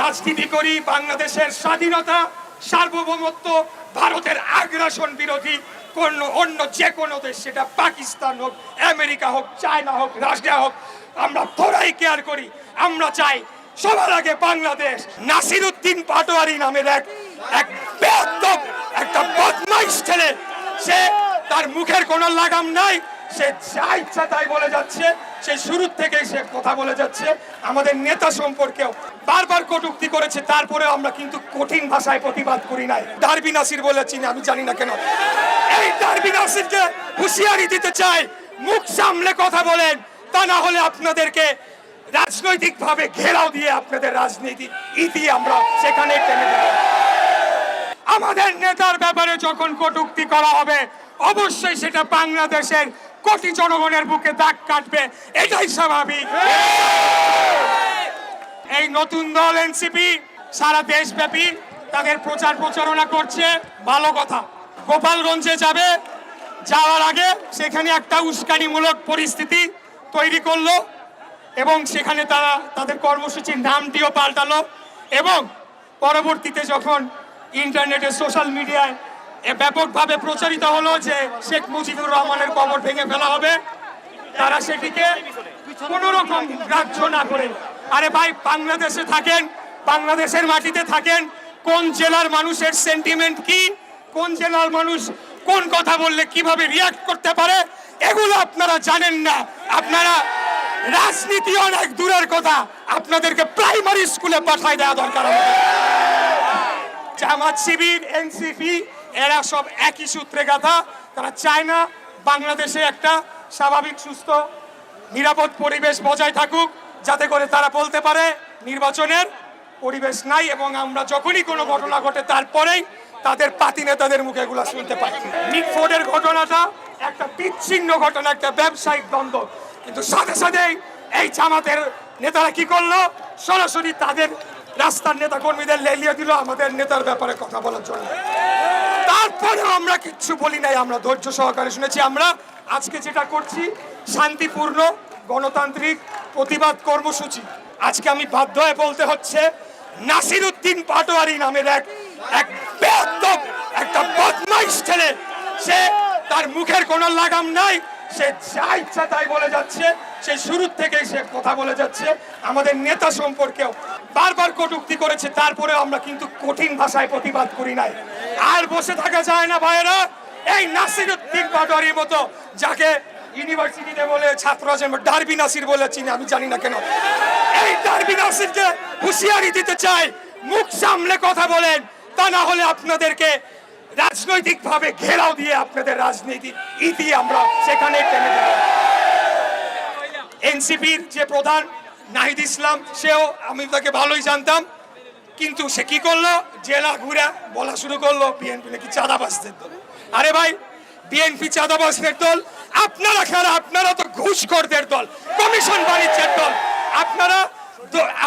রাজনীতি করি, বাংলাদেশের স্বাধীনতা, সার্বভৌমত্ব, ভারতের আগ্রাসন বিরোধী কোন অন্য যে কোনো দেশ, সেটা পাকিস্তান হোক, আমেরিকা হোক, চায়না হোক, রাশিয়া হোক, আমরা তোরাই কেয়ার করি। আমরা চাই সবার আগে বাংলাদেশ নাসির উদ্দিন পাটোয়ারি নামের এক এক একটা বদমাইশ ছেলে। সে তার মুখের কোনো লাগাম নাই, সে যা ইচ্ছা তাই বলে যাচ্ছে, সে শুরুর থেকেই সে কথা বলে যাচ্ছে। আমাদের নেতা সম্পর্কেও বারবার কটুক্তি করেছে তারপরে আমরা কিন্তু কঠিন ভাষায় প্রতিবাদ করি নাই। ডারবি নাসির বলেছি না আমি জানি না কেন। এই ডারবি নাসিরকে হুঁশিয়ারি দিতে চাই, মুখ সামলে কথা বলেন, তা না হলে আপনাদেরকে রাজনৈতিকভাবে ঘেরাও দিয়ে আপনাদের রাজনীতি ইতি আমরা সেখানে টেনে দেবো। আমাদের নেতার ব্যাপারে যখন কটুক্তি করা হবে, অবশ্যই সেটা বাংলাদেশের কোটি জনগণের বুকে দাগ কাটবে, এটাই স্বাভাবিক। এই নতুন দল এনসিপি সারা দেশব্যাপী তাদের প্রচার প্রচারণা করছে। ভালো কথা। গোপালগঞ্জে যাবে, যাওয়ার আগে সেখানে একটা উস্কানিমূলক পরিস্থিতি তৈরি করল এবং সেখানে তারা তাদের কর্মসূচির নামটিও পাল্টালো এবং পরবর্তীতে যখন ইন্টারনেটে, সোশ্যাল মিডিয়ায় ব্যাপকভাবে প্রচারিত হলো যে শেখ মুজিবুর রহমানের কবর ভেঙে ফেলা হবে, তারা সেটিকে কোন রকম গ্রাহ্য না করে আরে ভাই, বাংলাদেশে থাকেন, বাংলাদেশের মাটিতে থাকেন, কোন জেলার মানুষের সেন্টিমেন্ট কি? কোন জেলার মানুষ কোন কথা বললে কীভাবে রিয়াক্ট করতে পারে? এগুলো আপনারা জানেন না। আপনারা রাজনীতি অনেক দূরের কথা। আপনাদেরকে প্রাইমারি স্কুলে পাঠায় দেওয়া দরকার জামাত শিবির, এনসিপি, এরা সব একই সূত্রে গাথা। তারা চায় না বাংলাদেশে একটা স্বাভাবিক, সুস্থ, নিরাপদ পরিবেশ বজায় থাকুক। যাতে করে তারা বলতে পারে, নির্বাচনের পরিবেশ নাই এবং আমরা যখনই কোনো ঘটনা ঘটে তারপরেই তাদের পাতি নেতাদের মুখে এগুলো শুনতে পাই। নিক ফোর্ডের ঘটনাটা একটা বিচ্ছিন্ন ঘটনা, একটা ব্যবসায়িক দ্বন্দ্ব। কিন্তু সাথে সাথেই এই জামাতের নেতারা কি করল? সরাসরি তাদের রাস্তার নেতা কর্মীদের লেলিয়ে দিল আমাদের নেতার ব্যাপারে কথা বলার জন্য। তারপরেও আমরা কিচ্ছু বলি নাই, আমরা ধৈর্য সহকারে শুনেছি। আমরা আজকে যেটা করছি, শান্তিপূর্ণ গণতান্ত্রিক প্রতিবাদ কর্মসূচি। আজকে আমি বাধ্য হয়ে বলতে হচ্ছে নাসির উদ্দিন পাটোয়ারি নামের এক এক একটা বদমাইশ ছেলে। সে তার মুখের কোনো লাগাম নাই, সে যা ইচ্ছা তাই বলে যাচ্ছে, সে শুরুর থেকেই সে কথা বলে যাচ্ছে। আমাদের নেতা সম্পর্কেও বারবার কটুক্তি করেছে তারপরে আমরা কিন্তু কঠিন ভাষায় প্রতিবাদ করি নাই। আর বসে থাকা যায় না, ভাইয়েরা। এই নাসির উদ্দিন পাটোয়ারির মতো, যাকে ইউনিভার্সিটিতে বলে ছাত্র আছেন ডারবি নাসির বলে চিনি, আমি জানি না কেন। এই ডারবি নাসিরকে হুঁশিয়ারি দিতে চাই, মুখ সামলে কথা বলেন, তা না হলে আপনাদেরকে রাজনৈতিকভাবে ঘেরাও দিয়ে আপনাদের রাজনীতি ইতি আমরা সেখানে টেনে দেবো। এনসিপির যে প্রধান নাহিদ ইসলাম, সেও, আমি তাকে ভালোই জানতাম, কিন্তু সে কি করল? জেলা ঘুরে বলা শুরু করল, বিএনপি নাকি চাঁদাবাজদের দল। আরে ভাই, বিএনপি চাঁদাবাজদের দল আপনারা খারা আপনারা তো ঘুষখোরদের দল, কমিশন বাণিজ্যের দল। আপনারা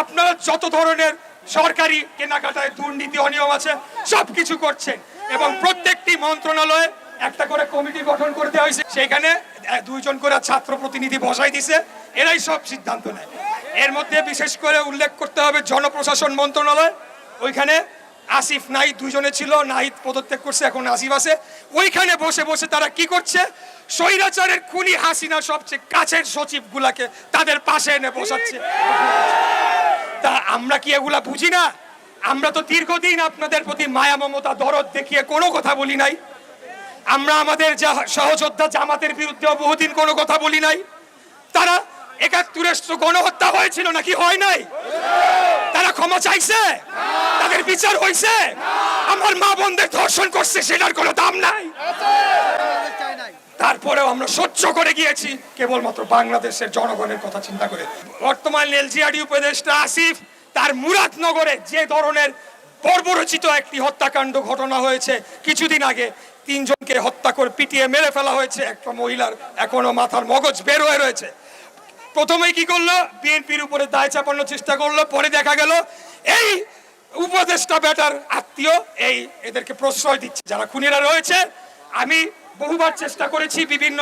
আপনারা যত ধরনের সরকারি কেনাকাটায় দুর্নীতি, অনিয়ম আছে সব কিছু এবং প্রত্যেকটি মন্ত্রণালয়ে একটা করে কমিটি গঠন করে দেওয়া হয়েছে। সেখানে দুইজন করে ছাত্র প্রতিনিধি বসাই দিছে। এরাই সব সিদ্ধান্ত নেয়। এর মধ্যে বিশেষ করে উল্লেখ করতে হবে জনপ্রশাসন মন্ত্রণালয়। ওইখানে আসিফ নাহিদ দুজনে ছিল, নাহিদ পদত্যাগ করছে, এখন আসিফ আছে। ওইখানে বসে বসে তারা কি করছে? স্বৈরাচারের খুনি হাসিনা সবচেয়ে কাছের সচিব গুলাকে তাদের পাশে এনে বসাচ্ছে। তা আমরা কি এগুলা বুঝি না? আমরা তো দীর্ঘদিন আপনাদের প্রতি মায়া, মমতা, দরদ দেখিয়ে কোনো কথা বলি নাই। আমরা আমাদের সহযোদ্ধা জামাতের বিরুদ্ধেও বহুদিন কোনো কথা বলি নাই। তারা একাত্তরের গণহত্যা হয়েছিল নাকি হয় নাই? তারা ক্ষমা চাইছে? তাদের বিচার হয়েছে আমার মা বোনদের ধর্ষণ করছে, সেটার কোনো দাম নাই। তারপরেও আমরা সহ্য করে গিয়েছি। কেবলমাত্র বাংলাদেশের জনগণের কথা চিন্তা করে। বর্তমান এলজিআরডি উপদেষ্টা আসিফ, তার মুরাদনগরে যে ধরনের বর্বরচিত একটি হত্যাকাণ্ড ঘটনা হয়েছে, কিছুদিন আগে তিনজনকে হত্যা করে পিটিয়ে মেরে ফেলা হয়েছে। একটা মহিলার এখনও মাথার মগজ বের হয়ে রয়েছে। প্রথমে কি করল? বিএনপির উপরে দায় চাপানোর চেষ্টা করল, পরে দেখা গেল, এই উপদেষ্টা বেটার আত্মীয়, এই এদেরকে প্রশ্রয় দিচ্ছে। যারা খুনিরা রয়েছে, আমি বহুবার চেষ্টা করেছি বিভিন্ন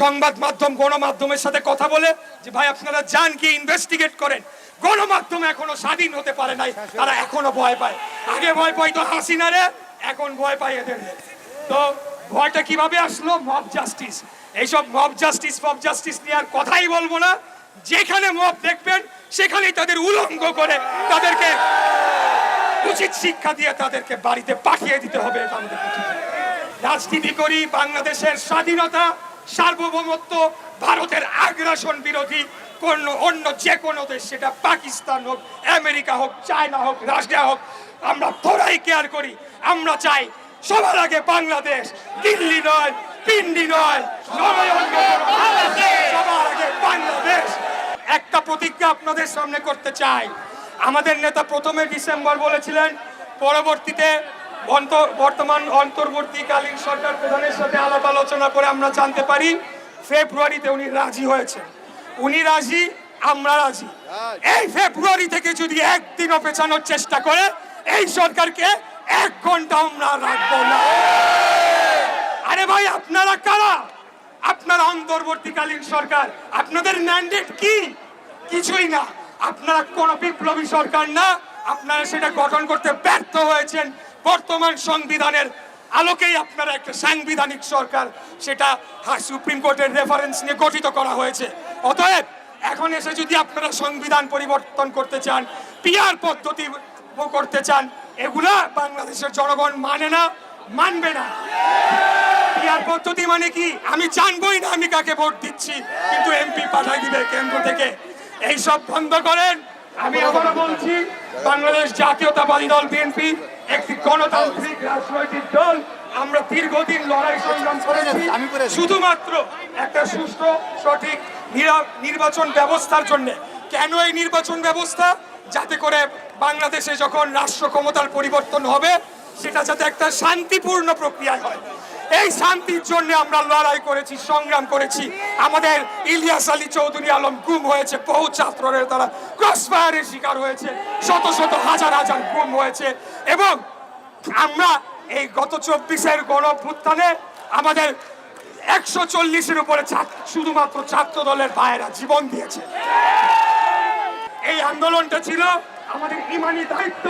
সংবাদ মাধ্যম, গণমাধ্যমের সাথে কথা বলে যে, ভাই, আপনারা যান কি ইনভেস্টিগেট করেন। গণমাধ্যম এখনও স্বাধীন হতে পারে নাই, তারা এখনও ভয় পায়। আগে ভয় পাইতো হাসিনারে এখন ভয় পায় এদের তো ভয়টা কীভাবে আসলো? মব জাস্টিস এইসব মব জাস্টিস মব জাস্টিস নিয়ে আর কথাই বলব না। যেখানে মব দেখবেন, সেখানেই তাদের উলঙ্গ করে তাদেরকে উচিত শিক্ষা দিয়ে তাদেরকে বাড়িতে পাঠিয়ে দিতে হবে রাজনীতি করি বাংলাদেশের স্বাধীনতা সার্বভৌমত্ব ভারতের আগ্রাসন বিরোধী কোন অন্য যে কোনো দেশ সেটা পাকিস্তান হোক আমেরিকা হোক চায়না হোক রাশিয়া হোক আমরা তোরাই কেয়ার করি। আমরা চাই সবার আগে বাংলাদেশ দিল্লি নয় পিন্ডি নয়, সবার আগে বাংলাদেশ। একটা প্রতিজ্ঞা আপনাদের সামনে করতে চাই। আমাদের নেতা প্রথমে ডিসেম্বর বলেছিলেন, পরবর্তীতে বর্তমান অন্তর্বর্তীকালীন সরকার প্রধানের সাথে আলাপ আলোচনা করে আমরা জানতে পারি, ফেব্রুয়ারিতে উনি রাজি হয়েছে উনি রাজি, আমরা রাজি। এই ফেব্রুয়ারি থেকে যদি একদিনও পেছানোর চেষ্টা করে, এই সরকারকে এক ঘণ্টা আমরা রাখব না। আরে ভাই, আপনারা কারা? আপনারা অন্তর্বর্তীকালীন সরকার, আপনাদের ম্যান্ডেট কি? কিছুই না। আপনারা কোন বিপ্লবী সরকার না, আপনারা সেটা গঠন করতে ব্যর্থ হয়েছেন। বর্তমান সংবিধানের আলোকেই আপনারা একটা সাংবিধানিক সরকার, সেটা সুপ্রিম কোর্টের রেফারেন্স নিয়ে গঠিত করা হয়েছে। অতএব, এখন এসে যদি আপনারা সংবিধান পরিবর্তন করতে চান পিয়ার পদ্ধতি করতে চান, এগুলা বাংলাদেশের জনগণ মানে না, মানবে না। পিয়ার পদ্ধতি মানে কি? আমি জানবই না আমি কাকে ভোট দিচ্ছি, কিন্তু এমপি পাঠাই দিবে কেন্দ্র থেকে। এই সব বন্ধ করেন। আমি আবারও বলছি বাংলাদেশ জাতীয়তাবাদী দল বিএনপি একটি গণতান্ত্রিক রাজনৈতিক দল। আমরা দীর্ঘদিন লড়াই সংগ্রাম করেছি শুধুমাত্র একটা সুষ্ঠু সঠিক নিরা- নির্বাচন ব্যবস্থার জন্য। কেন এই নির্বাচন ব্যবস্থা? যাতে করে বাংলাদেশে যখন রাষ্ট্র ক্ষমতার পরিবর্তন হবে সেটা যাতে একটা শান্তিপূর্ণ প্রক্রিয়া হয়। এই শান্তির জন্য আমরা লড়াই করেছি, সংগ্রাম করেছি। আমাদের ইলিয়াস আলী চৌধুরী আলম গুম হয়েছে, বহু ছাত্রের দ্বারা। ক্রসফায়ারের শিকার হয়েছে, শত শত, হাজার হাজার গুম হয়েছে। এবং আমরা এই গত চব্বিশের গণ অভ্যুত্থানে আমাদের একশো চল্লিশের উপরে শুধুমাত্র ছাত্র দলের ভাইয়েরা জীবন দিয়েছে। এই আন্দোলনটা ছিল আমাদের ইমানি দায়িত্ব।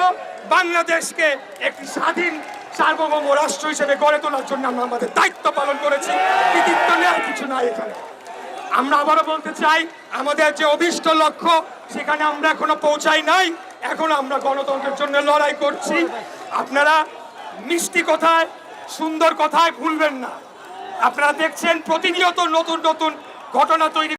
বাংলাদেশকে একটি স্বাধীন সার্বভৌম রাষ্ট্র হিসেবে গড়ে তোলার জন্য আমরা আমাদের দায়িত্ব পালন করেছি। কৃতিত্ব নেওয়ার কিছু নাই এখানে। আমরা আবারও বলতে চাই, আমাদের যে অভিষ্ট লক্ষ্য, সেখানে আমরা এখনও পৌঁছাই নাই। এখন আমরা গণতন্ত্রের জন্য লড়াই করছি। আপনারা মিষ্টি কথায়, সুন্দর কথায় ভুলবেন না। আপনারা দেখছেন প্রতিনিয়ত নতুন নতুন ঘটনা তৈরি